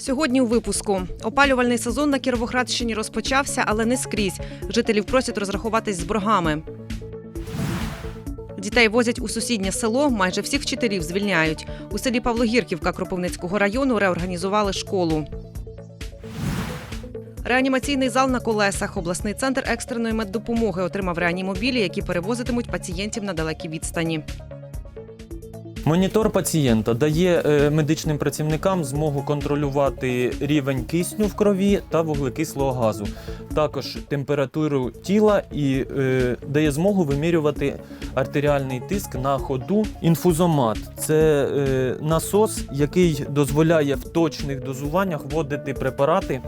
Сьогодні у випуску опалювальний сезон на Кіровоградщині розпочався, але не скрізь. Жителів просять розрахуватись з боргами. Дітей возять у сусіднє село. Майже всіх вчителів звільняють. У селі Павлогірківка Кропивницького району реорганізували школу. Реанімаційний зал на колесах. Обласний центр екстреної меддопомоги отримав реанімобілі, які перевозитимуть пацієнтів на далекі відстані. Монітор пацієнта дає е, медичним працівникам змогу контролювати рівень кисню в крові та вуглекислого газу, також температуру тіла і е, дає змогу вимірювати артеріальний тиск на ходу. Інфузомат це е, насос, який дозволяє в точних дозуваннях вводити препарати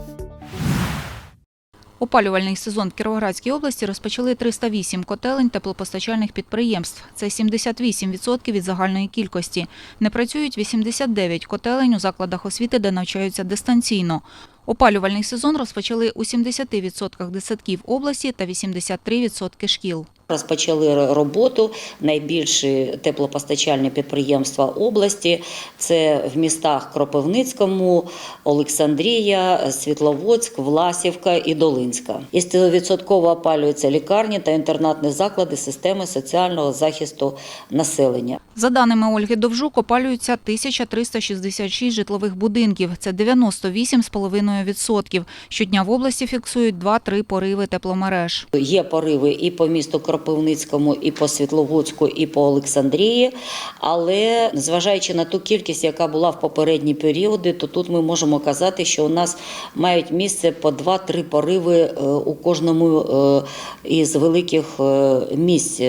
Опалювальний сезон в Кіровоградській області розпочали 308 котелень теплопостачальних підприємств. Це 78% від загальної кількості. Не працюють 89 котелень у закладах освіти, де навчаються дистанційно. Опалювальний сезон розпочали у 70% десятків області та 83% шкіл. Розпочали роботу найбільші теплопостачальні підприємства області. Це в містах Кропивницькому, Олександрія, Світловодськ, Власівка і Долинська. І 100% опалюються лікарні та інтернатні заклади системи соціального захисту населення. За даними Ольги Довжук, опалюються 1366 житлових будинків. Це 98,5%. Щодня в області фіксують 2-3 пориви тепломереж. Є пориви і по місту Кропивницькому, і по Світловодську, і по Олександрії. Але зважаючи на ту кількість, яка була в попередні періоди, то тут ми можемо казати, що у нас мають місце по 2-3 пориви е, у кожному е, із великих е, місць.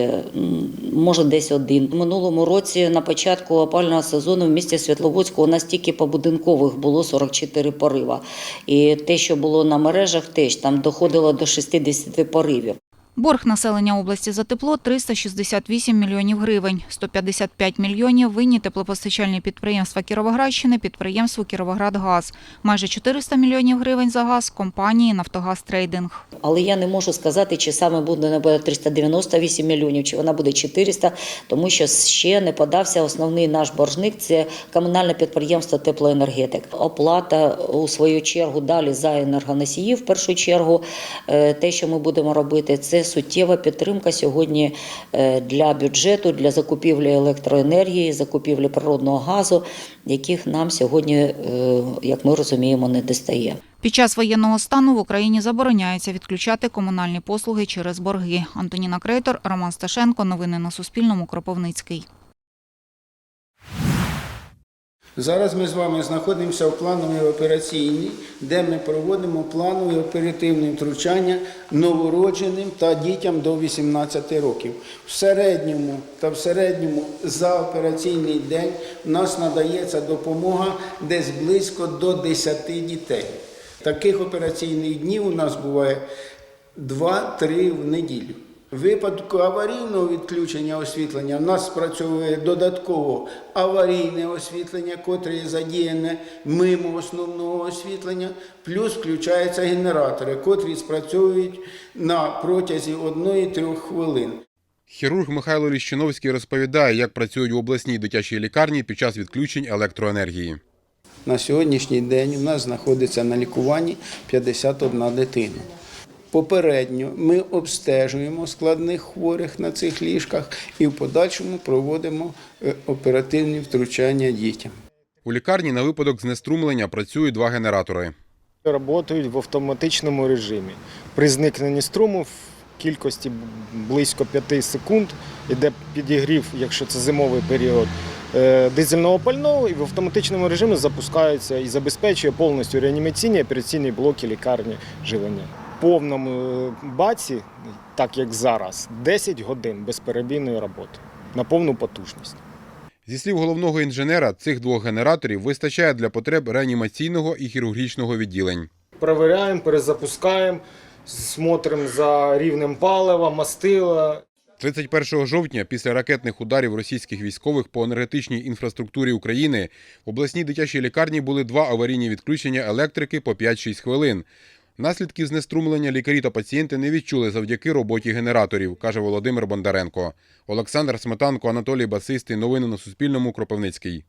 Може, десь один. В минулому році на початку опального сезону в місті Світловодську у нас тільки по будинкових було 44 порива. І те, що було на мережах, теж там доходило до 60 поривів. Борг населення області за тепло 368 мільйонів гривень. 155 мільйонів винні теплопостачальні підприємства Кіровоградщини, підприємству Кіровоградгаз. Майже 400 мільйонів гривень за газ компанії Нафтогаз Трейдинг. Але я не можу сказати, чи саме буде вона буде 398 мільйонів, чи вона буде 400, тому що ще не подався основний наш боржник. Це комунальне підприємство теплоенергетик. Оплата у свою чергу далі за енергоносії. В першу чергу Е, те, що ми будемо робити, це суттєва підтримка сьогодні е, для бюджету, для закупівлі електроенергії, закупівлі природного газу, яких нам сьогодні, е, як ми розуміємо, не достає. Під час воєнного стану в Україні забороняється відключати комунальні послуги через борги. Антоніна Крейтор, Роман Сташенко. Новини на Суспільному. Кропивницький. Зараз ми з вами знаходимося в плановій операційній, де ми проводимо планове оперативне втручання новородженим та дітям до 18 років. В середньому та в середньому за операційний день в нас надається допомога десь близько до 10 дітей. Таких операційних днів у нас буває 2-3 в неділю. Випадку аварійного відключення освітлення в нас спрацьовує додатково аварійне освітлення, котре є задіяне мимо основного освітлення, плюс включаються генератори, котрі спрацьовують на протязі 1-3 хвилин. Хірург Михайло Ліщиновський розповідає, як працюють в обласній дитячій лікарні під час відключень електроенергії. На сьогоднішній день у нас знаходиться на лікуванні 51 дитина. Попередньо ми обстежуємо складних хворих на цих ліжках і в подальшому проводимо е, оперативні втручання дітям. У лікарні на випадок знеструмлення працюють два генератори. Працюють в автоматичному режимі. При зникненні струму в кількості близько 5 секунд іде підігрів, якщо це зимовий період, е, дизельного пального і в автоматичному режимі запускається і забезпечує повністю реанімаційні операційні блоки лікарні живлення. Повному е, баці, так як зараз, 10 годин безперебійної роботи на повну потужність. Зі слів головного інженера, цих двох генераторів вистачає для потреб реанімаційного і хірургічного відділень. Перевіряємо, перезапускаємо, смотримо за рівнем палива, мастила. 31 жовтня, після ракетних ударів російських військових по енергетичній інфраструктурі України, в обласній дитячій лікарні були два аварійні відключення електрики по 5-6 хвилин. Наслідків знеструмлення лікарі та пацієнти не відчули завдяки роботі генераторів, каже Володимир Бондаренко. Олександр Сметанко, Анатолій Басистий. Новини на Суспільному. Кропивницький.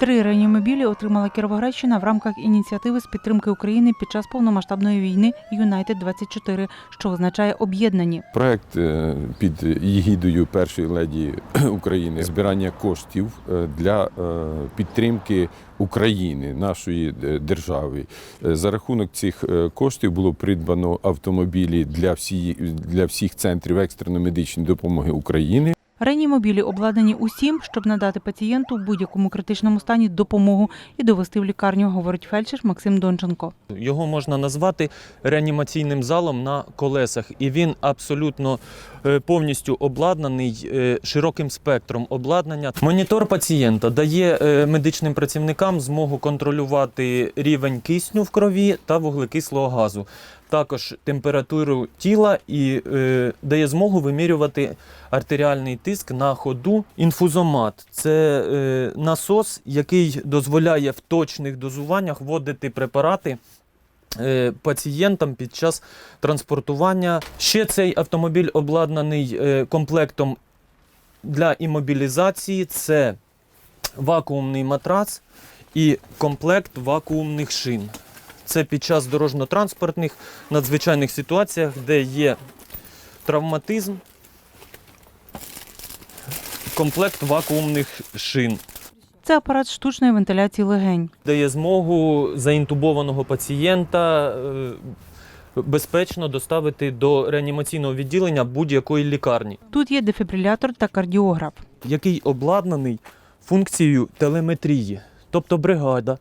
Три реанімобілі отримала Кіровоградщина в рамках ініціативи з підтримки України під час повномасштабної війни Юнайтед 24 що означає об'єднані. Проект е, під єгідою першої леді України збирання коштів е, для е, підтримки України, нашої держави. За рахунок цих коштів було придбано автомобілі для всі, для всіх центрів екстреної медичної допомоги України. Реанімобілі обладнані усім, щоб надати пацієнту в будь-якому критичному стані допомогу і довести в лікарню, говорить фельдшер Максим Донченко. Його можна назвати реанімаційним залом на колесах, і він абсолютно е, повністю обладнаний е, широким спектром обладнання. Монітор пацієнта дає е, медичним працівникам змогу контролювати рівень кисню в крові та вуглекислого газу. Також температуру тіла і е, дає змогу вимірювати артеріальний тиск на ходу. Інфузомат це е, насос, який дозволяє в точних дозуваннях вводити препарати е, пацієнтам під час транспортування. Ще цей автомобіль обладнаний е, комплектом для імобілізації. Це вакуумний матрац і комплект вакуумних шин. Це під час дорожньо-транспортних надзвичайних ситуаціях, де є травматизм, комплект вакуумних шин. Це апарат штучної вентиляції легень. дає змогу заінтубованого пацієнта е, безпечно доставити до реанімаційного відділення будь-якої лікарні, Тут є дефібрилятор та кардіограф. який обладнаний функцією телеметрії. Тобто бригада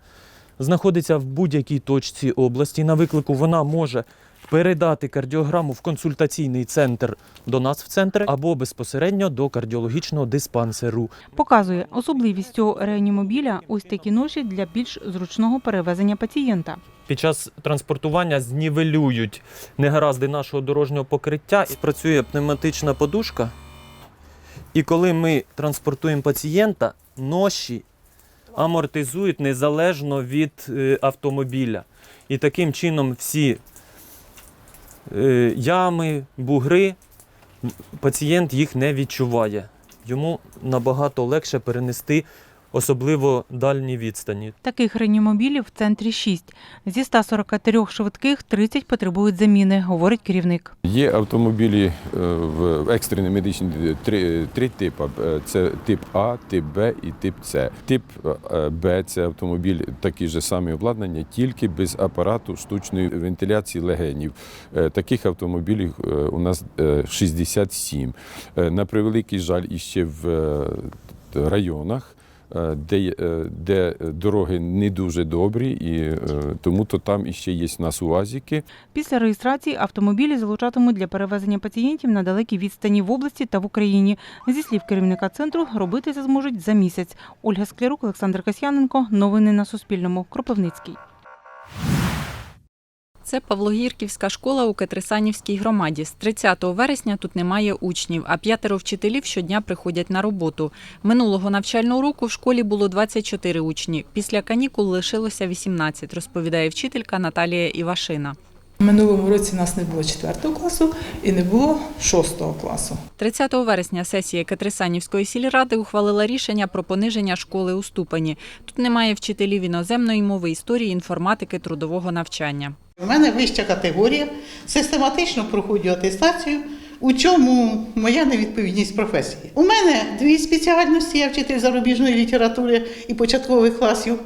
знаходиться в будь-якій точці області. На виклику вона може передати кардіограму в консультаційний центр до нас в центр або безпосередньо до кардіологічного диспансеру. Показує особливість цього реанімобіля ось такі ноші для більш зручного перевезення пацієнта. під час транспортування знівелюють негаразди нашого дорожнього покриття. І Працює пневматична подушка. І коли ми транспортуємо пацієнта, ноші амортизують незалежно від е, автомобіля. І таким чином всі е, ями, бугри, пацієнт їх не відчуває. Йому набагато легше перенести особливо дальні відстані. Таких реанімобілів в центрі 6. Зі 143 швидких 30 потребують заміни, говорить керівник. Є автомобілі е, в екстреній медичній три, три типи. Е, Це тип А, тип Б і тип С. Тип е, Б це автомобіль такі ж самі обладнання, тільки без апарату штучної вентиляції легенів. Таких автомобілів у нас е, 67. Е, На превеликий жаль, іще в районах. Е, Де, е, де дороги не дуже добрі, і е, тому то там іще є в нас УАЗіки. Після реєстрації автомобілі залучатимуть для перевезення пацієнтів на далекі відстані в області та в Україні. Зі слів керівника центру, робити це зможуть за місяць. Ольга Склярук, Олександр Касьяненко. Новини на Суспільному. Кропивницький. Це Павлогірківська школа у Кетрисанівській громаді. З 30 вересня тут немає учнів, а п'ятеро вчителів щодня приходять на роботу. Минулого навчального року в школі було 24 учні. Після канікул лишилося 18, розповідає вчителька Наталія Івашина. Минулому році нас не було 4 класу і не було 6 класу. 30 вересня сесія Кетрисанівської сільради ухвалила рішення про пониження школи у ступені. Тут немає вчителів іноземної мови, історії, інформатики, трудового навчання. У мене вища категорія, систематично проходжу атестацію. У чому моя невідповідність професії? У мене дві спеціальності, я вчитель зарубіжної літератури і початкових класів.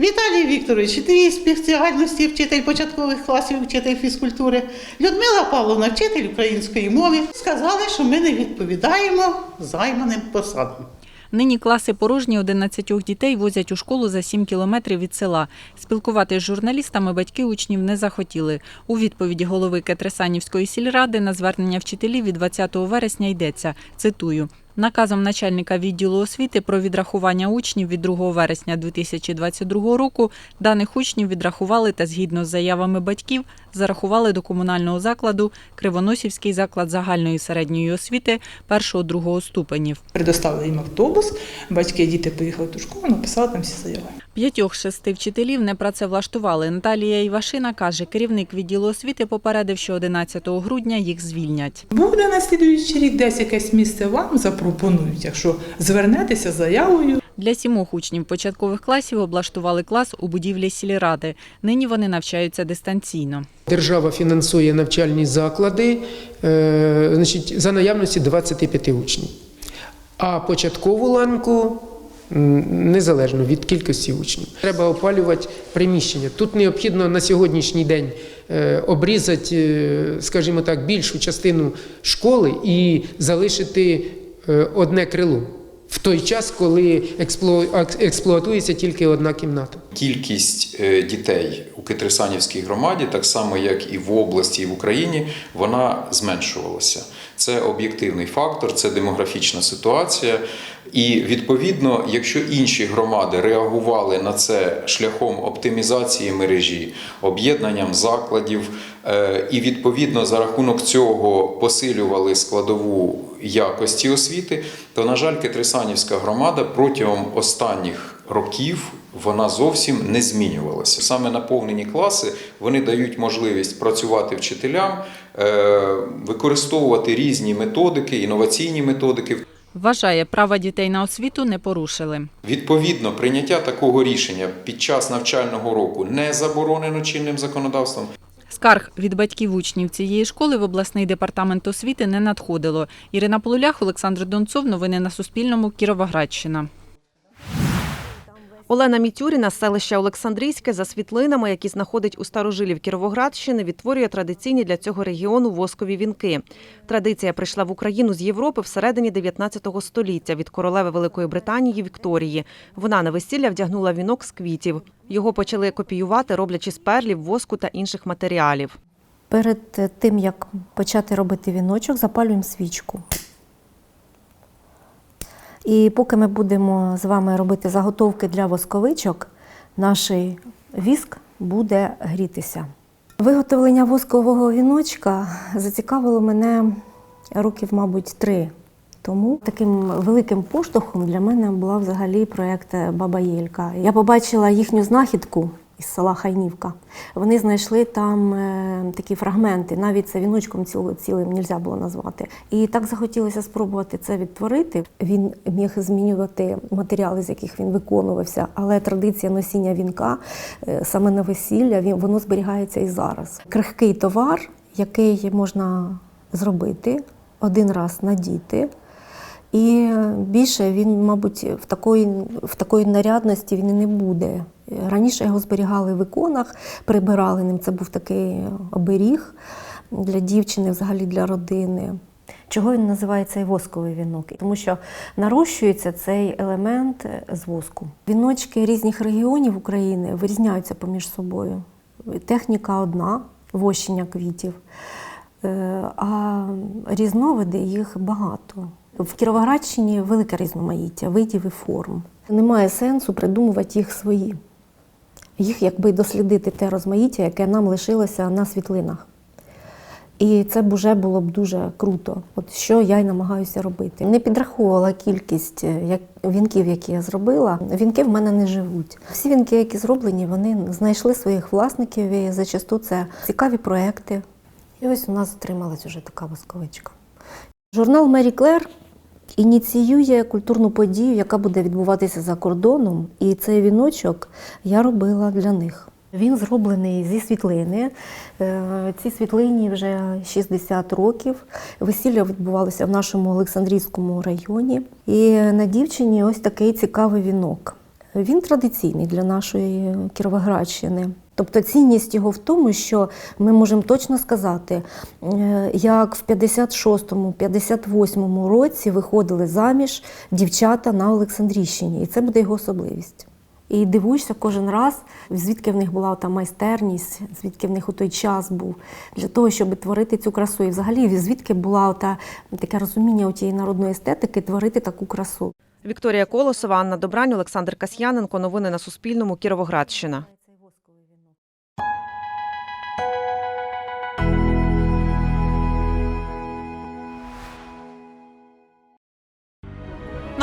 Віталій Вікторович, дві спеціальності, вчитель початкових класів, вчитель фізкультури. Людмила Павловна, вчитель української мови. Сказали, що ми не відповідаємо займаним посадам. Нині класи порожні 11 дітей возять у школу за 7 кілометрів від села. Спілкуватися з журналістами батьки учнів не захотіли. У відповіді голови Кетресанівської сільради на звернення вчителів від 20 вересня йдеться, цитую, Наказом начальника відділу освіти про відрахування учнів від 2 вересня 2022 року даних учнів відрахували та згідно з заявами батьків зарахували до комунального закладу Кривоносівський заклад загальної середньої освіти першого-другого ступенів. Предоставили їм автобус, батьки і діти поїхали до школу, написали там всі заяви. П'ятьох шести вчителів не працевлаштували. Наталія Івашина каже, керівник відділу освіти попередив, що 11 грудня їх звільнять. Буде на слідуючий рік десь якесь місце вам запропонують, якщо звернетеся з заявою. Для сімох учнів початкових класів облаштували клас у будівлі сільради. Нині вони навчаються дистанційно. Держава фінансує навчальні заклади е, значить, за наявності 25 учнів. А початкову ланку незалежно від кількості учнів. Треба опалювати приміщення. Тут необхідно на сьогоднішній день е, обрізати, е, скажімо так, більшу частину школи і залишити е, одне крило. В той час, коли експлуатується тільки одна кімната. Кількість е, дітей у Китрисанівській громаді, так само як і в області, і в Україні, вона зменшувалася. Це об'єктивний фактор, це демографічна ситуація. І відповідно, якщо інші громади реагували на це шляхом оптимізації мережі, об'єднанням закладів, е, і відповідно за рахунок цього посилювали складову якості освіти, то, на жаль, Китрисанівська громада протягом останніх років вона зовсім не змінювалася. Саме наповнені класи вони дають можливість працювати вчителям, е, використовувати різні методики, інноваційні методики. Вважає, права дітей на освіту не порушили. Відповідно, прийняття такого рішення під час навчального року не заборонено чинним законодавством. Скарг від батьків учнів цієї школи в обласний департамент освіти не надходило. Ірина Полулях, Олександр Донцов. Новини на Суспільному. Кіровоградщина. Олена Мітюріна з селища Олександрійське за світлинами, які знаходить у старожилів Кіровоградщини, відтворює традиційні для цього регіону воскові вінки. Традиція прийшла в Україну з Європи всередині 19 століття від королеви Великої Британії Вікторії. Вона на весілля вдягнула вінок з квітів. Його почали копіювати, роблячи з перлів, воску та інших матеріалів. Перед тим, як почати робити віночок, запалюємо свічку. І поки ми будемо з вами робити заготовки для восковичок, наш віск буде грітися. Виготовлення воскового віночка зацікавило мене років, мабуть, три. Тому таким великим поштовхом для мене була взагалі проєкт Баба Єлька. Я побачила їхню знахідку із села Хайнівка. Вони знайшли там е, такі фрагменти, навіть це віночком цілим не можна було назвати. І так захотілося спробувати це відтворити. Він міг змінювати матеріали, з яких він виконувався, але традиція носіння вінка е, саме на весілля він воно зберігається і зараз. Крихкий товар, який можна зробити один раз надіти. І більше він, мабуть, в такої, в такої нарядності він і не буде. Раніше його зберігали в іконах, прибирали ним. Це був такий оберіг для дівчини, взагалі для родини. Чого він називається і восковий вінок? Тому що нарощується цей елемент з воску. Віночки різних регіонів України вирізняються поміж собою. Техніка одна вощення квітів, е, а різновиди їх багато. В Кіровоградщині велике різноманіття видів і форм. Немає сенсу придумувати їх свої. Їх якби дослідити те розмаїття, яке нам лишилося на світлинах. І це б вже було б дуже круто. От що я й намагаюся робити. Не підраховувала кількість е, вінків, які я зробила. Вінки в мене не живуть. Всі вінки, які зроблені, вони знайшли своїх власників і зачасту це цікаві проекти. І ось у нас отрималась вже така восковичка. Журнал Мері Клер ініціює культурну подію, яка буде відбуватися за кордоном, і цей віночок я робила для них. Він зроблений зі світлини. Е, Цій світлині вже 60 років. Весілля відбувалося в нашому Олександрійському районі. І на дівчині ось такий цікавий вінок. Він традиційний для нашої Кіровоградщини. Тобто цінність його в тому, що ми можемо точно сказати, е, як в 56-58 році виходили заміж дівчата на Олександрійщині, і це буде його особливість. І дивуєшся кожен раз, звідки в них була та майстерність, звідки в них у той час був для того, щоб творити цю красу. І взагалі звідки була та таке розуміння тієї народної естетики творити таку красу. Вікторія Колосова, Анна Добрань, Олександр Касьяненко. Новини на Суспільному. Кіровоградщина.